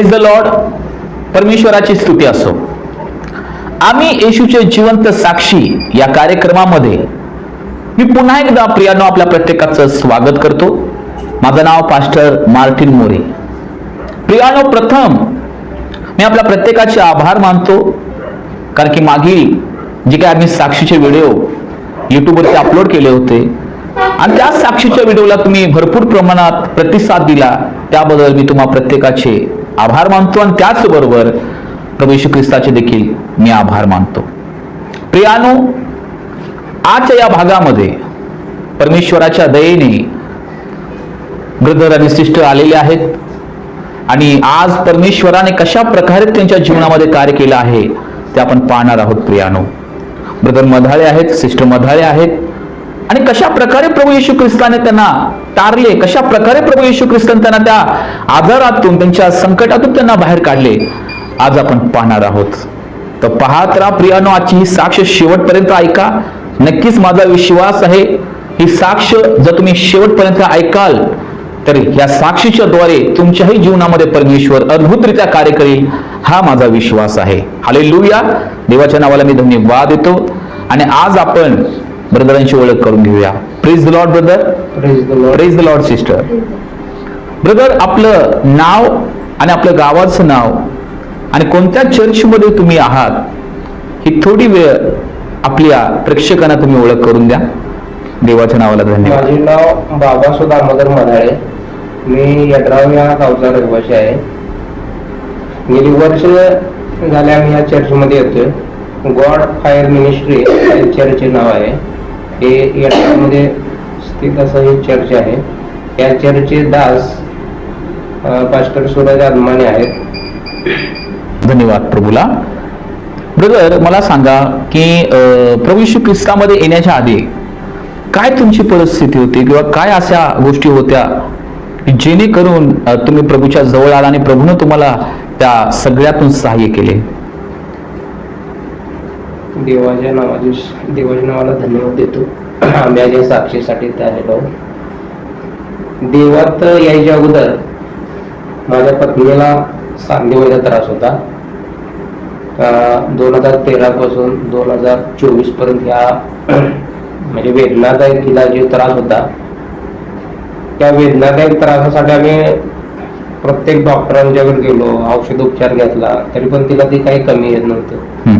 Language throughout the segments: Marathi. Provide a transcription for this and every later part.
प्रेज द लॉर्ड परमेश्वराची स्तुती असो. आम्ही येशूचे जिवंत साक्षी या कार्यक्रमामध्ये मी पुन्हा एकदा प्रियानो आपल्या प्रत्येकाचं स्वागत करतो. माझं नाव पास्टर मार्टिन मोरे. प्रियानो प्रथम मी आपल्या प्रत्येकाचे आभार मानतो. कारण की मागील जे काही आम्ही साक्षीचे व्हिडिओ युट्यूबवरती अपलोड केले होते आणि त्या साक्षीच्या व्हिडिओला तुम्ही भरपूर प्रमाणात प्रतिसाद दिला. त्याबद्दल मी तुम्हा प्रत्येकाचे आभार मानतो आणि त्याचबरोबर प्रभू येशू ख्रिस्ताचे देखील मी आभार मानतो. प्रियानो आजच्या या भागामध्ये परमेश्वराच्या दयेने ब्रदर आणि शिष्ट आलेले आहेत आणि आज परमेश्वराने कशा प्रकारे त्यांच्या जीवनामध्ये कार्य केलं आहे ते आपण पाहणार आहोत प्रियानो. ब्रदर मधाळे आहेत सिस्टर मधाळे आहेत आणि कशा प्रकारे प्रभू येशू ख्रिस्ताने त्यांना तारले कशा प्रकारे प्रभू येशू ख्रिस्तान त्यांना त्या आजारातून त्यांच्या संकटातून त्यांना बाहेर काढले आज आपण पाहणार आहोत. तर पाहत राहा प्रियानो आजची ही साक्ष शेवटपर्यंत ऐका. नक्कीच माझा विश्वास आहे ही साक्ष जर तुम्ही शेवटपर्यंत ऐकाल तर या साक्षीच्या द्वारे तुमच्याही जीवनामध्ये परमेश्वर अद्भुतरित्या कार्य करेल हा माझा विश्वास आहे. हाले देवाच्या नावाला मी धन्यवाद देतो. आणि आज आपण ब्रदरांची ओळख करून घेऊया. Please the lord brother praise the lord praise the lord sister brother आपलं नाव आणि आपलं गावाचं नाव आणि कोणत्या चर्चमध्ये तुम्ही आहात ही थोडी वेळ आपल्या प्रेक्षकांना तुम्ही ओळख करून द्या. देवाच्या नावाला धन्यवाद. माझे नाव बाबासो दामोदर मधाळे मी यड्राव या गावचा रहिवासी आहे. गेली वर्ष झाले आम्ही या चर्चमध्ये येतोय. गॉड फायर मिनिस्ट्री चर्चचे नाव आहे. हे यड्रावमध्ये स्थित असं हे चर्च आहे. या चर्चचे दास पास्टर सूरज आदमाने आहेत. धन्यवाद प्रभूला. ब्रदर मला सांगा की अं, प्रभू ख्रिस्तामध्ये येण्याच्या आधी काय तुमची परिस्थिती होती किंवा काय अशा गोष्टी होत्या की जेणेकरून तुम्ही प्रभूच्या जवळ आला आणि प्रभूनं तुम्हाला त्या सगळ्यातून सहाय्य केले? देवाच्या नावाची देवाच्या नावाला धन्यवाद देतो. आम्ही आज या साक्षीसाठी ते आलेलो आहोत. देवात यायच्या अगोदर माझ्या पत्नीला सांधेवाईचा त्रास होता. दोन हजार तेरा पासून दोन हजार चोवीसपर्यंत ह्या म्हणजे वेदनादायक तिला जे त्रास होता. त्या वेदनादायक त्रासासाठी आम्ही प्रत्येक डॉक्टरांच्याकडे गेलो औषध उपचार घेतला तरी पण तिला ते काही कमी येत नव्हतं.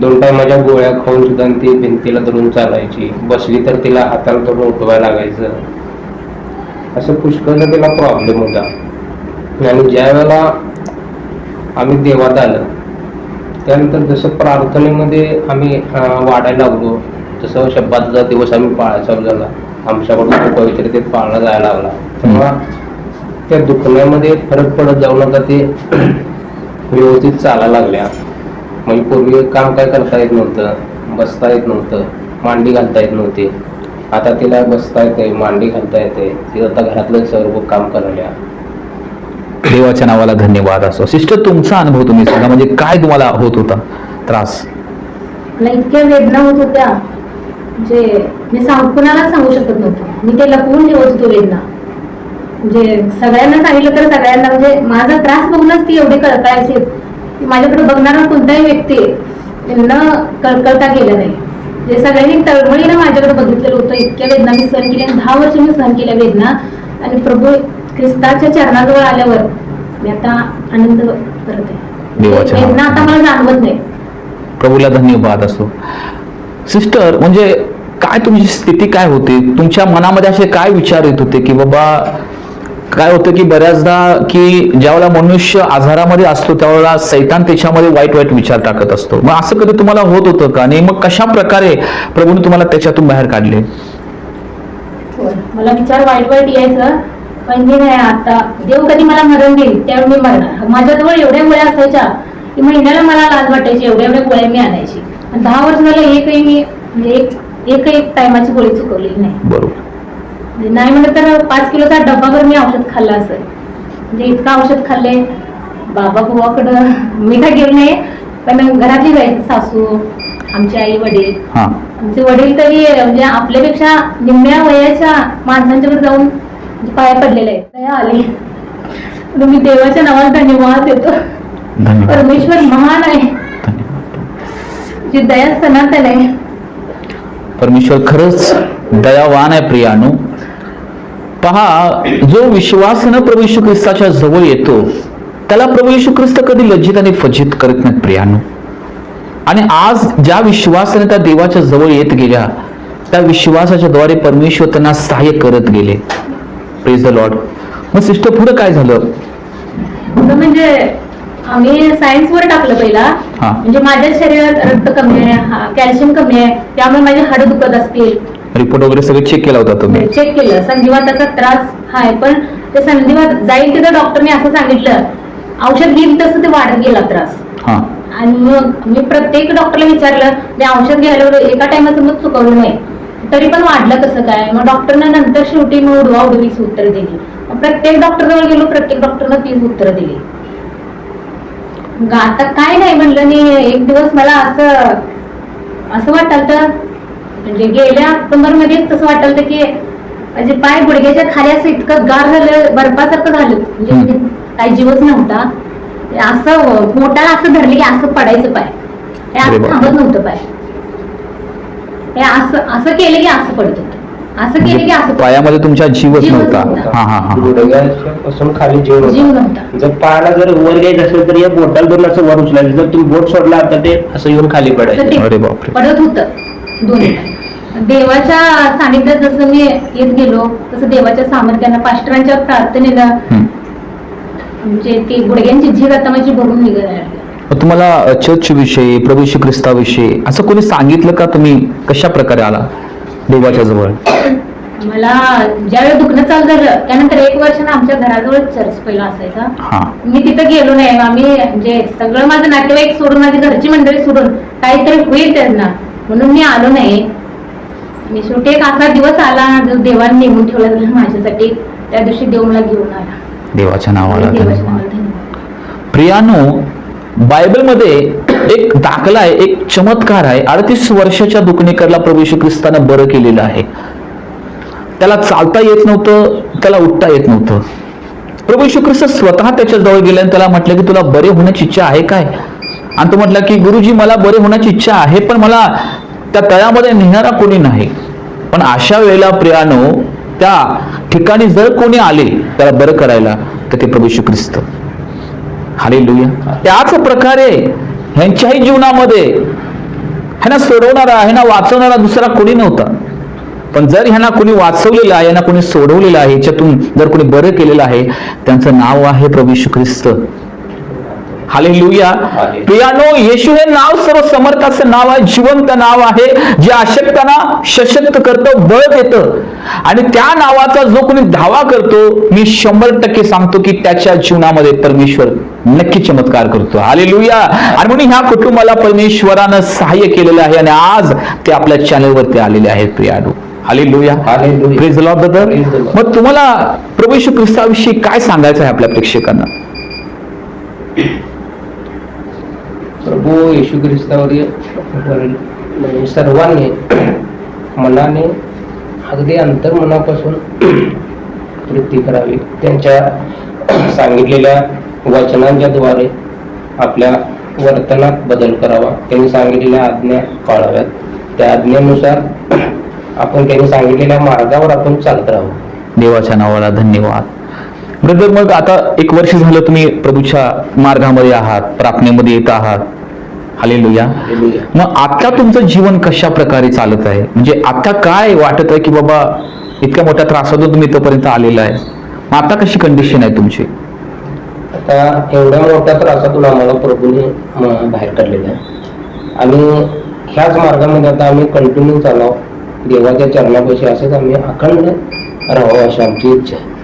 दोन टायमाच्या गोळ्या खाऊन सुद्धा ती भिंतीला धरून चालायची. बसली तर तिला हाताला धरून उठवायला लागायचं. असं पुष्कळचा तिला प्रॉब्लेम होता. आणि ज्या वेळेला आम्ही देवात आलं त्यानंतर जसं प्रार्थनेमध्ये आम्ही वाढायला लागलो तसं शब्दाचा दिवस आम्ही पाळायचा झाला आमच्याकडून पवित्रतेत पाळला जायला लागला. तेव्हा त्या दुखण्यामध्ये फरक पडत जाऊन आता ते व्यवस्थित चालायला लागल्या. म्हणजे पूर्वी काम काय करता येत नव्हतं? बसता येत नव्हतं. मांडी घालता येत नव्हती. आता तिला बसता येते मांडी घालता येते. ती आता घरातलं सर्व काम करायला देवाच्या नावाला धन्यवाद असो. सिस्टर तुमचा अनुभव तुम्ही सांगा. म्हणजे काय तुम्हाला होत होता त्रास? मला इतक्या वेदना होत होत्या. म्हणजे मी सांग कुणाला सांगू शकत नव्हतं. मी ते लपवून ठेवत होतो वेदना? म्हणजे सगळ्यांना सांगितलं तर सगळ्यांना म्हणजे माझा त्रास बघूनच ती एवढी कळकळायची की माझ्याकडे बघणारा कोणताही व्यक्ती त्यांना कळकळता गेलं नाही. म्हणजे सगळ्यांनी तळमळीनं माझ्याकडे बघितलेलं होतं इतक्या वेदना मी सहन केल्या दहा वर्ष मी सहन केल्या वेदना. आणि प्रभू ख्रिस्ताच्या चरणाजवळ आल्यावर मी आता आनंद करत आहे. वेदना आता मला जाणवत नाही. प्रभूला धन्यवाद असो. सिस्टर म्हणजे काय तुमची स्थिती काय होती? तुमच्या मनामध्ये असे काय विचार येत होते की बाबा काय होतं की बऱ्याचदा की ज्यावेळेला मनुष्य आजारामध्ये असतो त्यावेळेला सैतान त्याच्यामध्ये वाईट वाईट विचार टाकत असतो. मग असं कधी तुम्हाला होत होतं का? आणि मग कशा प्रकारे प्रभूने तुम्हाला त्याच्यातून बाहेर काढले. मला विचार वाईट वाईट यायचं पण मी नाही आता देव कधी मला मरण देईल त्यावेळी मी मरणार. माझ्याजवळ एवढ्या गोळ्या असायच्या की महिन्याला मला लाज वाटायची एवढ्या एवढ्या गोळ्या मी आणायची. आणि दहा वर्ष झालं एकही मी म्हणजे एक एक एक टायमाची गोळी चुकवलेली नाही. बरोबर. नाही म्हणलं तर पाच किलोचा डब्बाभर मी औषध खाल्लं असेल म्हणजे इतकं औषध खाल्ले. बाबा बुवाकडं मी काय गेलो नाही पण घरातली जायची सासू आमची आई वडील. हा. आमचे वडील तरी म्हणजे आपल्यापेक्षा निम्म्या वयाच्या माणसांच्याकडे जाऊन म्हणजे पाया पडलेले आहेत. दया आली. तुम्ही देवाच्या नावाला धन्यवाद देतो. परमेश्वर महान आहे. जी दया सनातन आहे. परमेश्वर खरंच दयावान आहे प्रियानो. पहा जो विश्वासानं प्रभू येशू ख्रिस्ताच्या जवळ येतो त्याला प्रभू येशू ख्रिस्त कधी लज्जित आणि फजित करत नाहीत प्रियानो. आणि आज ज्या विश्वासाने त्या देवाच्या जवळ येत गेल्या त्या विश्वासाच्या द्वारे परमेश्वर त्यांना सहाय्य करत गेले. प्रेज द लॉर्ड मग सिस्टर पुढे काय झालं? म्हणजे आम्ही सायन्स वर टाकलं पहिला. म्हणजे माझ्या शरीरात रक्त कमी आहे कॅल्शियम कमी आहे त्यामुळे माझे हाडं दुखत असतील. रिपोर्ट वगैरे सगळं चेक केला होता तुम्ही? चेक केलं. संधिवाताचा त्रास आहे पण ते संधिवात जाईल तिथं डॉक्टरने असं सांगितलं. औषध घेईल तसं ते वाढत गेला त्रास. हा. आणि मग मी प्रत्येक डॉक्टरला विचारलं ते औषध घ्यायला एका टायमाचं मग चुकवलं नाही. तरी पण वाढलं कसं काय? मग डॉक्टरनं नंतर शेवटी मग उडवा उडवीच उत्तर दिली. मग प्रत्येक डॉक्टर जवळ गेलो प्रत्येक डॉक्टरनं तीच उत्तर दिली. मग आता काय नाही म्हणलं मी एक दिवस मला असं असं वाटलं तर म्हणजे गेल्या ऑक्टोबरमध्ये तसं वाटलं की म्हणजे पाय गुडघ्याच्या खाली असं इतकं गार झालं बर्फासारखं झालं. म्हणजे काही जीवच नव्हता. ते असं पोटाला असं धरलं की असं पडायचं पाय. हे असं. थांबत नव्हतं पाय. हे असं असं केलं की असं पडत. होतं असं केलं की म्हणजे असं पायामध्ये तुमच्या जीवच नव्हता. हा हा हा. खाली जीव जीव नव्हता. नव्हता जर पायाला जर वर घ्यायचं असेल तर या बोटाला धरून असं वर उचलायचं. जर तुम्ही बोट सोडला तर ते असं येऊन खाली तर पडायचं ते अरे बापरे. पडत होतं. दोन्ही पाय. देवाच्या सानिध्यात जसं मी येत गेलो तसं देवाच्या सामर्थ्यानं पास्टरांच्या प्रार्थनेनं. म्हणजे ते गुडघ्यांची झीज आता माझी लागली मग तुम्हाला चर्च विषयी प्रभू श्री ख्रिस्ताविषयी असं कोणी सांगितलं का तुम्ही कशा प्रकारे आला देवाच्या जवळ? मला ज्यावेळी दुखणं चालू झालं त्यानंतर एक वर्षानं आमच्या घराजवळ चर्च पहिला असायचा. मी तिथं गेलो नाही आम्ही म्हणजे सगळं माझं नातेवाईक सोडून माझी घरची मंडळी सोडून काहीतरी होईल त्यांना. म्हणून मी आलो नाही. मी शेवटी एक असा दिवस आला जो देवाने नेमून ठेवला माझ्यासाठी त्या दिवशी देव मला घेऊन आला. देवाच्या नावाला देवाच्या नावाला धन्यवाद. प्रियानो बायबलमध्ये एक दाखला आहे एक चमत्कार आहे. अडतीस वर्षाच्या दुखणेकरला प्रभू येशू ख्रिस्तानं बरं केलेलं आहे. त्याला चालता येत नव्हतं त्याला उठता येत नव्हतं. प्रभू येशू ख्रिस्त स्वतः त्याच्याजवळ गेले आणि त्याला म्हटलं की तुला बरे होण्याची इच्छा आहे काय? आणि तो म्हटला की गुरुजी मला बरे होण्याची इच्छा आहे पण मला त्या तळ्यामध्ये नेणारा कोणी नाही. पण अशा वेळेला प्रियानो त्या ठिकाणी जर कोणी आले त्याला बरं करायला तर ते प्रभू ख्रिस्त ख्रिस्त हालेलुया त्याच प्रकारे ह्यांच्याही जीवनामध्ये ह्यांना सोडवणारा ह्यांना वाचवणारा दुसरा कोणी नव्हता. पण जर ह्यांना कोणी वाचवलेलं आहे यांना कोणी सोडवलेलं आहे याच्यातून जर कोणी बरं केलेलं आहे त्यांचं नाव आहे प्रभू ख्रिस्त हालेलुया हालेलुया. प्रियानो येशू हे नाव सर्व समर्थाचं नाव आहे जिवंत नाव आहे जे अशक्तांना सशक्त करतं बळ देतं. आणि त्या नावाचा जो कोणी धावा करतो मी शंभर टक्के सांगतो की त्याच्या जीवनामध्ये परमेश्वर नक्की चमत्कार करतो. हालेलुया आणि म्हणून ह्या कुटुंबाला परमेश्वरानं सहाय्य केलेलं आहे आणि आज ते आपल्या चॅनलवरती आलेले आहेत प्रियानो हालेलुया. Praise lord brother. मग तुम्हाला प्रभू ख्रिस्ताविषयी काय सांगायचं आहे आपल्या प्रेक्षकांना? प्रभू येशू ख्रिस्तावरील म्हणजे सर्वांनी मनाने अगदी अंतर्मनापासून वृत्ती करावी. त्यांच्या सांगितलेल्या वचनांच्या द्वारे आपल्या वर्तनात बदल करावा. त्यांनी सांगितलेल्या आज्ञा पाळाव्यात. त्या आज्ञेनुसार आपण त्यांनी सांगितलेल्या मार्गावर आपण चालत राहू. देवाच्या नावाला धन्यवाद. ब्रदर मग आता एक वर्ष झालं तुम्ही प्रभूच्या मार्गामध्ये आहात प्रार्थनेमध्ये येत आहात. हालेलुया. मग आता तुमचं जीवन कशा प्रकारे चालत आहे? म्हणजे आता काय वाटत आहे की बाबा इतक्या मोठ्या त्रासातून तुम्ही इथपर्यंत आलेला आहे? मग आता कशी कंडिशन आहे तुमची? आता एवढ्या मोठ्या त्रासातून आम्हाला प्रभूने बाहेर काढलेलं आहे. आणि ह्याच मार्गामध्ये आता आम्ही कंटिन्यू चालाव देवाच्या चरणापाशी असंच आम्ही अखंड राहावं अशी आमची इच्छा आहे.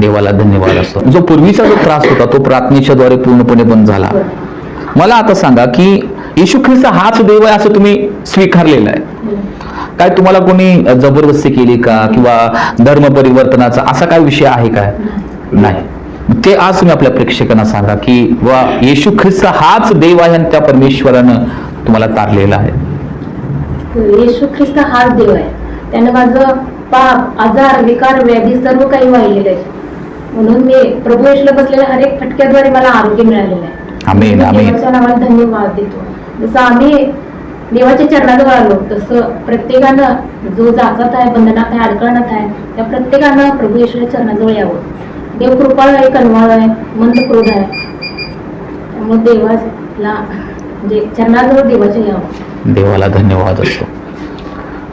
देवाला धन्यवाद असतो. जो पूर्वीचा जो त्रास होता तो प्रार्थनेच्या द्वारे पूर्णपणे बंद झाला. मला आता सांगा की येशू ख्रिस्त हाच देव आहे असं तुम्ही स्वीकारलेलं आहे. काय तुम्हाला कोणी जबरदस्ती केली का? किंवा धर्म परिवर्तनाचा असा काय विषय आहे काय नाही. ते आज तुम्ही आपल्या प्रेक्षकांना सांगा की वा येशू ख्रिस्त हाच देव आहे आणि त्या परमेश्वरानं तुम्हाला तारलेला आहे. येशू ख्रिस्त हाच देव आहे. त्यानं माझं पाप आजार विकार व्याधी सर्व काही वाहिलेलं आहे. म्हणून मी प्रभू येशूला बसलेल्या हर एक फटक्याद्वारे मला आरोग्य मिळालेलं आहे. आमेन आमेन. धन्यवाद देतो. जसं आम्ही देवाच्या चरणाजवळ आलो तसं प्रत्येकानं जो जागत आहे बंधनात आहे अडकळणात आहे त्या प्रत्येकानं प्रभू येशूच्या चरणाजवळ यावं. देव कृपाळ आहे कनवाळ आहे मंद क्रोध आहे. त्यामुळे देवाला म्हणजे चरणाजवळ देवाच्या यावं. देवाला धन्यवाद असतो.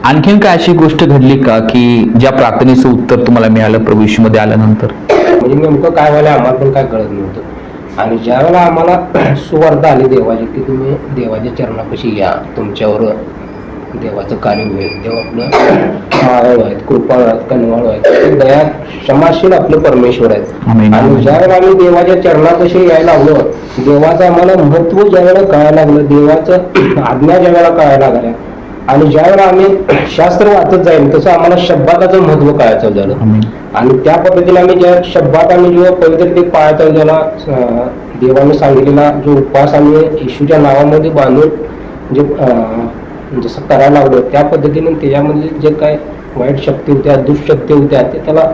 आणखीन काय अशी गोष्ट घडली का की ज्या प्रार्थनेचं उत्तर तुम्हाला मिळालं प्रभू मध्ये आल्यानंतर? म्हणजे नेमकं काय व्हायला आम्हाला पण काय कळत नव्हतं. आणि ज्या वेळेला आम्हाला सुवार्थ आली देवाची की तुम्ही देवाच्या चरणापाशी या. तुमच्यावर देवाचं कार्य होईल. देव आपलं माळव आहेत कृपाळ आहेत कनवाळ आहेत. दया क्षमाशील आपले परमेश्वर आहेत. आणि आमेन. ज्या वेळेला आम्ही देवाच्या चरणापाशी यायला लागलो देवाचं आम्हाला महत्त्व ज्या वेळेला कळायला लागलं देवाचं आज्ञा ज्या वेळेला कळायला लागल्या आणि ज्या वेळेला आम्ही शास्त्र वाचत जाईल तसं आम्हाला शब्दाचं महत्त्व कळायचं झालं. आणि त्या पद्धतीने आम्ही ज्या शब्दात आम्ही जेव्हा पवित्र ते पाळता ज्याला अं, देवाने सांगितलेला जो उपवास आम्ही येशूच्या नावामध्ये बांधून जे जसं करायला लागलो त्या पद्धतीने त्याच्यामध्ये जे काय वाईट शक्ती होत्या दुष्शक्ती होत्या ते त्याला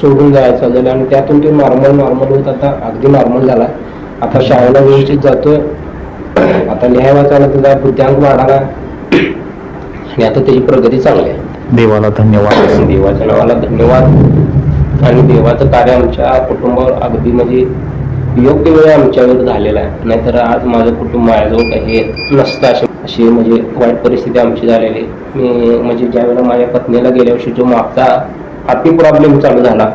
सोडून जायचं झालं. आणि त्यातून ते नॉर्मल नॉर्मल होत आता अगदी नॉर्मल झाला. आता शाळेला व्यवस्थित जातोय. आता लिहाय वाचायला त्याचा बुद्ध्यांक वाढाला आणि आता त्याची प्रगती चांगली आहे. देवाला धन्यवाद. देवाच्या नावाला धन्यवाद. आणि देवाचं कार्य आमच्या कुटुंबावर अगदी म्हणजे योग्य वेळ आमच्यावर झालेला आहे. नाहीतर आज माझं कुटुंब माझ्याजवळ काही नसतं अशी अशी म्हणजे वाईट परिस्थिती आमची झालेली. मी म्हणजे ज्या वेळेला माझ्या पत्नीला गेल्या वर्षी जो मागचा हाती प्रॉब्लेम चालू झाला.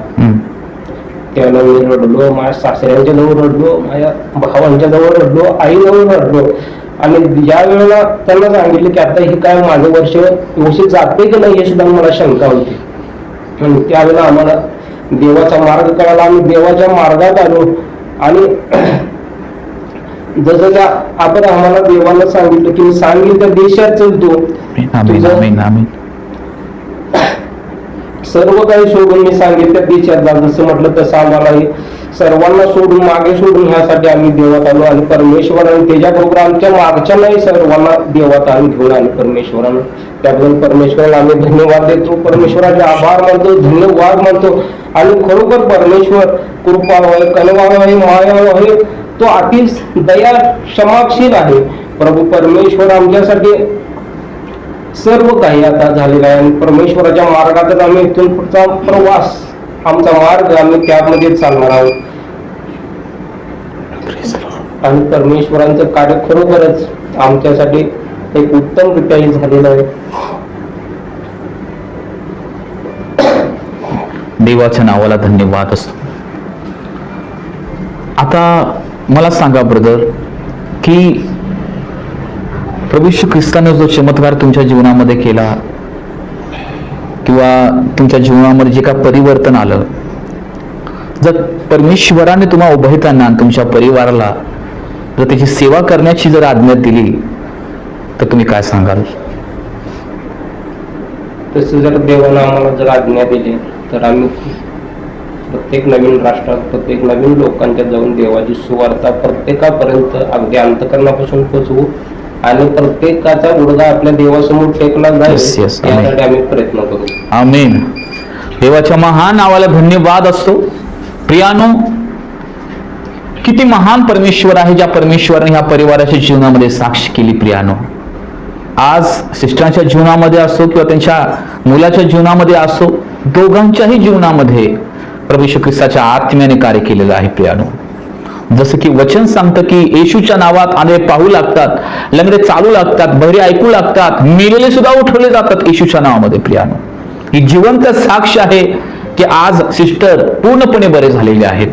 त्यावेळेला मी रडलो माझ्या सासऱ्यांच्या जवळ रडलो माझ्या भावांच्या जवळ रडलो आईजवळ रडलो. आणि ज्या वेळेला त्यांना सांगितलं की आता हे काय माझं वर्ष व्यवस्थित जाते की नाही हे सुद्धा मला शंका होती. आणि त्यावेळेला आम्हाला देवाचा मार्ग कळाला आम्ही देवाच्या मार्गात आलो. आणि जसं त्या आपण आम्हाला देवाला सांगितलं की मी सांगेल त्या देशात चलतो सर्व काही सोडून मी सांगितलं देशात जा जसं म्हटलं तसं आम्हाला सर्वांना सोडून मागे सोडून ह्यासाठी आम्ही देवात आलो आणि परमेश्वराने त्याच्याबरोबर आमच्या मागच्यालाही सर्वांना देवात आणून घेऊन आले परमेश्वरानं. त्याबद्दल परमेश्वराला आम्ही धन्यवाद देतो. परमेश्वराचे आभार मानतो धन्यवाद मानतो. आणि खरोखर परमेश्वर कृपाळ आहे कनवाळ आहे मायाळ आहे. तो अति दया क्षमाशील आहे. प्रभू परमेश्वर आमच्यासाठी सर्व काही आता झालेलं आहे आणि परमेश्वराच्या मार्गातच आम्ही इथून पुढचा प्रवास आमचा मार्ग आम्ही त्यामध्ये चालणार आहोत. आणि परमेश्वरांचं कार्य खरोखरच आमच्यासाठी एक उत्तम रित्याही झालेलं आहे. देवाच्या नावाला धन्यवाद असतो. आता मला सांगा ब्रदर की प्रभू ख्रिस्तानं जो चमत्कार तुमच्या जीवनामध्ये केला किंवा तुमच्या जीवनामध्ये जे काय परिवर्तन आलं जर परमेश्वराने तुम्हाला उभयताना तुमच्या परिवाराला जर त्याची सेवा करण्याची जर आज्ञा दिली तर तुम्ही काय सांगाल? तसं जर देवानं आम्हाला जर आज्ञा दिली तर आम्ही प्रत्येक नवीन राष्ट्रात प्रत्येक नवीन लोकांच्या जाऊन देवाची सुवार्ता प्रत्येकापर्यंत अगदी अंतकरणापासून पोचवू. आणि प्रत्येकाचा उडगा आपल्या देवासमोर टेकला जाईल yes, amen. यासाठी आम्ही प्रयत्न करू. आमेन देवाच्या महान नावाला धन्यवाद असतो. प्रियानो किती महान परमेश्वर आहे ज्या परमेश्वराने ह्या परिवाराच्या जीवनामध्ये साक्ष केली प्रियानो. आज सिस्टरांच्या जीवनामध्ये असो किंवा त्यांच्या मुलाच्या जीवनामध्ये असो दोघांच्याही जीवनामध्ये प्रभू ख्रिस्ताच्या आत्म्याने कार्य केलेलं आहे प्रियानो. जसं की वचन सांगतं की येशूच्या नावात आंधळे पाहू लागतात लंगडे चालू लागतात बहरे ऐकू लागतात मेलेले सुद्धा उठवले जातात येशूच्या नावामध्ये प्रियानो. ही जिवंत साक्ष आहे की आज सिस्टर पूर्णपणे बरे झालेले आहेत.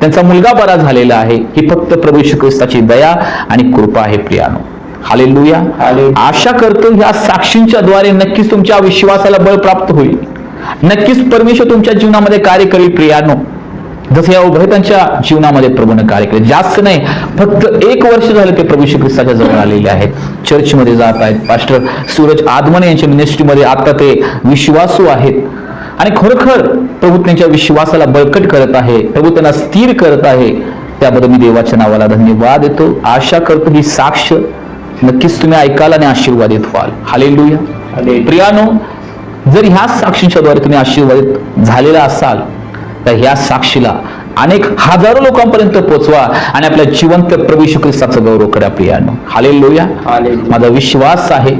त्यांचा मुलगा बरा झालेला आहे. ही फक्त प्रभू येशू ख्रिस्ताची दया आणि कृपा आहे प्रियानो. हालेलुया. हालेलुया. आशा करतो ह्या साक्षींच्या द्वारे नक्कीच तुमच्या विश्वासाला बळ प्राप्त होईल. नक्कीच परमेश्वर तुमच्या जीवनामध्ये कार्य करेल प्रियानो. जसं या उभयतांच्या जीवनामध्ये प्रभूने कार्य केले. जास्त नाही फक्त एक वर्ष झालं ते प्रभू श्री ख्रिस्ताच्या जवळ आलेले आहेत. चर्चमध्ये जात आहेत. पास्टर सूरज आदमने यांच्या मिनिस्ट्रीमध्ये आता ते विश्वासू आहेत. आणि खरोखर प्रभू त्यांच्या विश्वासाला बळकट करत आहे प्रभू त्यांना स्थिर करत आहे. त्याबद्दल मी देवाच्या नावाला धन्यवाद देतो. आशा करतो ही साक्ष नक्कीच तुम्ही ऐकाल आणि आशीर्वादित व्हाल. हालेलुया. प्रियानो जर ह्या साक्षींच्या द्वारे तुम्ही आशीर्वादित झालेला असाल तर ह्या साक्षीला अनेक हजारो लोकांपर्यंत पोहोचवा आणि आपल्या जिवंत प्रभू ख्रिस्ताचा गौरव करा प्रियानो. हाले लोया हालेलुया. माझा विश्वास आहे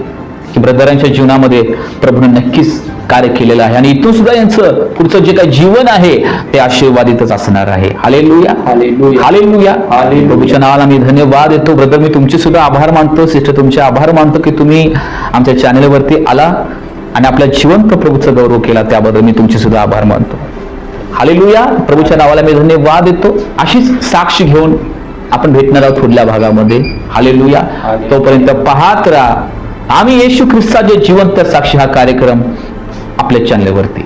की ब्रदरांच्या जीवनामध्ये प्रभूने नक्कीच कार्य केलेलं आहे. आणि इथून सुद्धा यांचं पुढचं जे काही जीवन आहे ते आशीर्वादितच असणार आहे. Hallelujah hallelujah. Hallelujah hallelujah. प्रभूच्या नावाला मी धन्यवाद देतो. ब्रदर मी तुमचे सुद्धा आभार मानतो. सिस्टर तुमचे आभार मानतो की तुम्ही आमच्या चॅनलवरती आला आणि आपल्या जिवंत प्रभूचा गौरव केला. त्याबद्दल मी तुमचे सुद्धा आभार मानतो. हालेलुया. प्रभूच्या नावाला मी धन्यवाद देतो. अशीच साक्ष घेऊन आपण भेटणार आहोत पुढल्या भागामध्ये. हालेलुया. तोपर्यंत पाहत राहा. आम्ही येशू ख्रिस्ताचे जिवंत साक्षी हा कार्यक्रम आपल्या चॅनलवरती.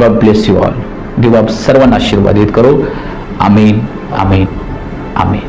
गॉड ब्लेस यू ऑल देव सर्वांना आशीर्वादित करो. आमीन आमीन आमीन.